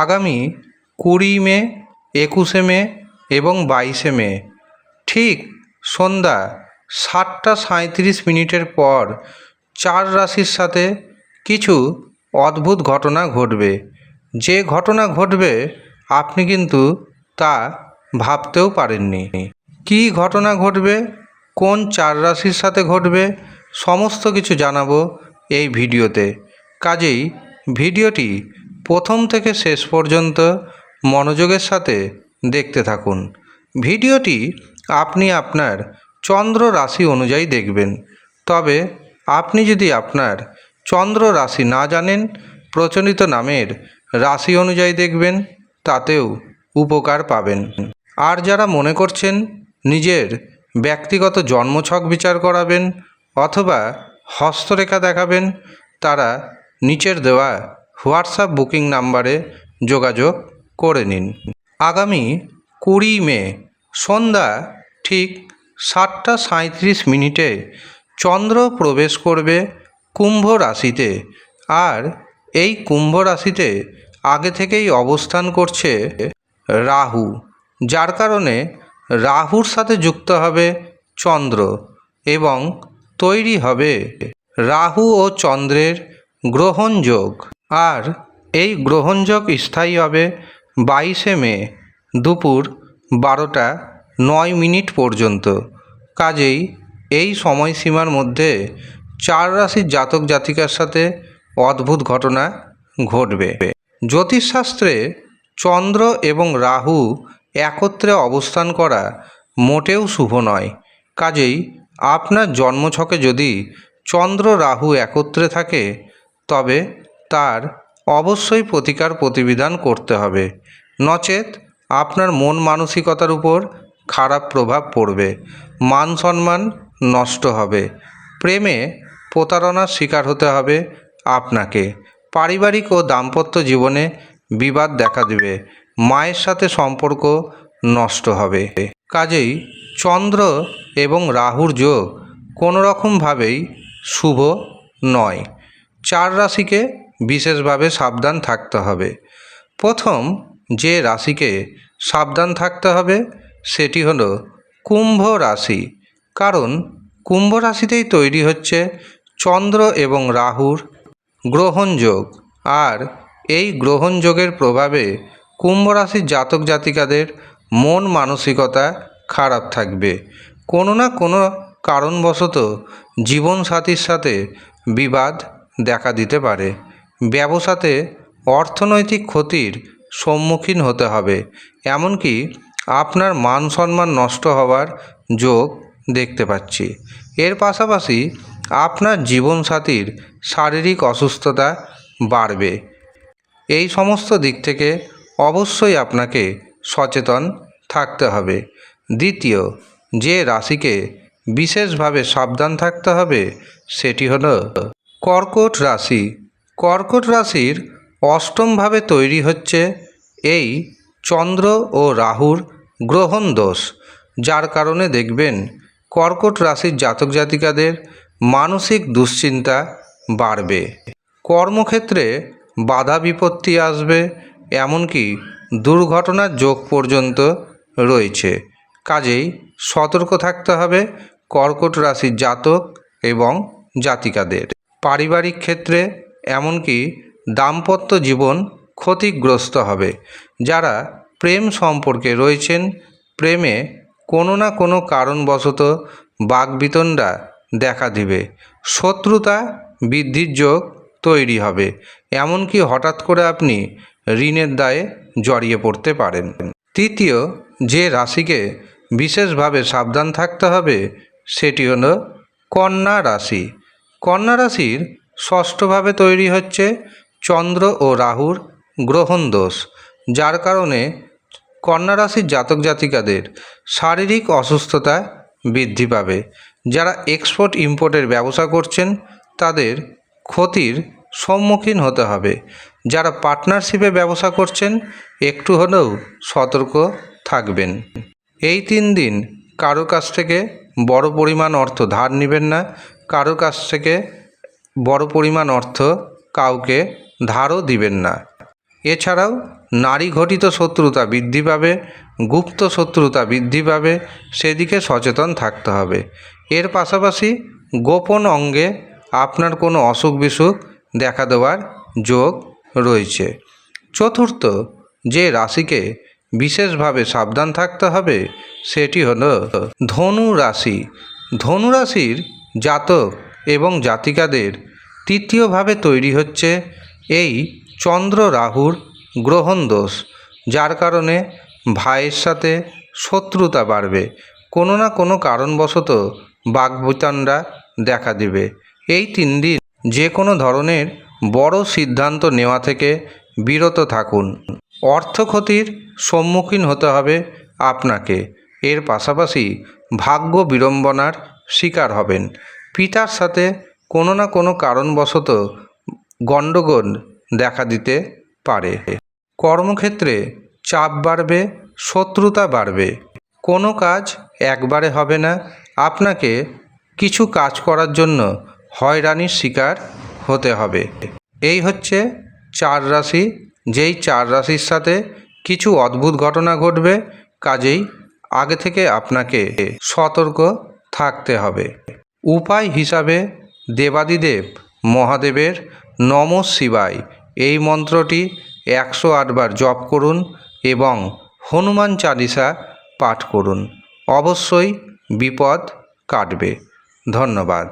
আগামী কুড়ি মে, একুশে মে এবং বাইশে মে। ঠিক সন্ধ্যা সাতটা সাঁইত্রিশ মিনিটের পর চার রাশির সাথে কিছু অদ্ভুত ঘটনা ঘটবে। যে ঘটনা ঘটবে, আপনি কিন্তু তা ভাবতেও পারেননি। কী ঘটনা ঘটবে, কোন চার রাশির সাথে ঘটবে, সমস্ত কিছু জানাব এই ভিডিওতে। কাজেই ভিডিওটি প্রথম থেকে শেষ পর্যন্ত মনোযোগের সাথে দেখতে থাকুন। ভিডিওটি আপনি আপনার চন্দ্র রাশি অনুযায়ী দেখবেন। তবে আপনি যদি আপনার চন্দ্র রাশি না জানেন, প্রচলিত নামের রাশি অনুযায়ী দেখবেন, তাতেও উপকার পাবেন। আর যারা মনে করছেন নিজের ব্যক্তিগত জন্মছক বিচার করাবেন অথবা হস্তরেখা দেখাবেন, তারা নিচের দেওয়া হোয়াটসঅ্যাপ বুকিং নাম্বারে যোগাযোগ করে নিন। আগামী কুড়ি মে, সন্ধ্যা ঠিক সাতটা সাঁইত্রিশ মিনিটে চন্দ্র প্রবেশ করবে কুম্ভ রাশিতে আর এই কুম্ভ রাশিতে আগে থেকেই অবস্থান করছে রাহু, যার কারণে রাহুর সাথে যুক্ত হবে চন্দ্র এবং তৈরি হবে রাহু ও চন্দ্রের গ্রহণযোগ আর এই গ্রহণযোগ স্থায়ী হবে বাইশে মে দুপুর বারোটা নয় মিনিট পর্যন্ত। কাজেই এই সময়সীমার মধ্যে চার রাশির জাতক জাতিকার সাথে অদ্ভুত ঘটনা ঘটবে। জ্যোতিষশাস্ত্রে চন্দ্র এবং রাহু একত্রে অবস্থান করা মোটেও শুভ নয়। কাজেই আপনার জন্মছকে যদি চন্দ্র রাহু একত্রে থাকে, তবে তার অবশ্যই প্রতিকার প্রতিবিধান করতে হবে। নচেত আপনার মন মানসিকতার উপর খারাপ প্রভাব পড়বে। মান সম্মান নষ্ট হবে। প্রেমে প্রতারণার শিকার হতে হবে আপনাকে। পারিবারিক ও দাম্পত্য জীবনে বিবাদ দেখা দেবে। মায়ের সাথে সম্পর্ক নষ্ট হবে। কাজেই চন্দ্র এবং রাহুর যোগ কোনোরকমভাবেই শুভ নয়। চার রাশিকে বিশেষভাবে সাবধান থাকতে হবে। প্রথম যে রাশিকে সাবধান থাকতে হবে সেটি হলো কুম্ভ রাশি। কারণ কুম্ভ রাশিতেই তৈরি হচ্ছে চন্দ্র এবং রাহুর গ্রহণযোগ আর এই গ্রহণযোগের প্রভাবে কুম্ভ রাশির জাতক জাতিকাদের মন মানসিকতা খারাপ থাকবে। কোনো না কোনো কারণবশত জীবনসাথীর সাথে বিবাদ দেখা দিতে পারে। ব্যবসাতে অর্থনৈতিক ক্ষতির সম্মুখীন হতে হবে, এমনকি আপনার মান সম্মান নষ্ট হওয়ার যোগ দেখতে পাচ্ছি। এর পাশাপাশি আপনার জীবনসাথীর শারীরিক অসুস্থতা বাড়বে। এই সমস্ত দিক থেকে অবশ্যই আপনাকে সচেতন থাকতে হবে। দ্বিতীয়, যে রাশিকে বিশেষভাবে সাবধান থাকতে হবে, সেটি হলো কর্কট রাশি। কর্কট রাশির অষ্টমভাবে তৈরি হচ্ছে এই চন্দ্র ও রাহুর গ্রহণ দোষ। যার কারণে দেখবেন কর্কট রাশির জাতক জাতিকাদের মানসিক দুশ্চিন্তা বাড়বে। কর্মক্ষেত্রে বাধা বিপত্তি আসবে, এমনকি দুর্ঘটনার যোগ পর্যন্ত রয়েছে। কাজেই সতর্ক থাকতে হবে কর্কট রাশির জাতক এবং জাতিকাদের। পারিবারিক ক্ষেত্রে এমনকি দাম্পত্য জীবন ক্ষতিগ্রস্ত হবে। যারা প্রেম সম্পর্কে রয়েছেন, প্রেমে কোনো না কোনো কারণবশত বাগবিতণ্ডা দেখা দিবে। শত্রুতা বৃদ্ধির যোগ তৈরি হবে। এমনকি হঠাৎ করে আপনি ঋণের দায়ে জড়িয়ে পড়তে পারেন। তৃতীয়, যে রাশিকে বিশেষভাবে সাবধান থাকতে হবে, সেটি হলো কন্যা রাশি। কন্যা রাশির ষষ্ঠভাবে তৈরি হচ্ছে চন্দ্র ও রাহুর গ্রহণ দোষ, যার কারণে কন্যা রাশির জাতক জাতিকাদের শারীরিক অসুস্থতা বৃদ্ধি পাবে। যারা এক্সপোর্ট ইম্পোর্টের ব্যবসা করছেন, তাদের ক্ষতির সম্মুখীন হতে হবে। যারা পার্টনারশিপে ব্যবসা করছেন, একটু হলেও সতর্ক থাকবেন। এই তিন দিন কারও কাছ থেকে বড় পরিমাণ অর্থ ধার নেবেন না। কারও কাছ থেকে বড় পরিমাণ অর্থ কাউকে ধারও দিবেন না। এছাড়াও নারী ঘটিত শত্রুতা বৃদ্ধি পাবে, গুপ্ত শত্রুতা বৃদ্ধি পাবে, সেদিকে সচেতন থাকতে হবে। এর পাশাপাশি গোপন অঙ্গে আপনার কোনো অসুখ বিসুখ দেখা দেওয়ার যোগ রয়েছে। চতুর্থ, যে রাশিকে বিশেষভাবে সাবধান থাকতে হবে, সেটি হলো ধনু রাশি ধনু রাশির জাতক এবং জাতিকাদের তৃতীয়ভাবে তৈরি হচ্ছে এই চন্দ্র রাহুর গ্রহণ দোষ, যার কারণে ভাইয়ের সাথে শত্রুতা বাড়বে। কোনো না কোনো কারণবশত বাগবিতণ্ডা দেখা দেবে। এই তিন দিন যে কোনো ধরনের বড় সিদ্ধান্ত নেওয়া থেকে বিরত থাকুন। অর্থ ক্ষতির সম্মুখীন হতে হবে আপনাকে। এর পাশাপাশি ভাগ্য বিড়ম্বনার শিকার হবেন। পিতার সাথে কোনো না কোনো কারণবশত গণ্ডগোল দেখা দিতে পারে। কর্মক্ষেত্রে চাপ বাড়বে, শত্রুতা বাড়বে। কোনো কাজ একবারে হবে না। আপনাকে কিছু কাজ করার জন্য হয়রানির শিকার হতে হবে। এই হচ্ছে চার রাশি। যেই চার রাশির সাথে কিছু অদ্ভুত ঘটনা ঘটবে, কাজেই আগে থেকে আপনাকে সতর্ক থাকতে হবে। উপায় হিসাবে দেবাদিদেব মহাদেবের নম শিবায় এই মন্ত্রটি একশো আটবার জপ করুন এবং হনুমান চালিসা পাঠ করুন। অবশ্যই বিপদ কাটবে। ধন্যবাদ।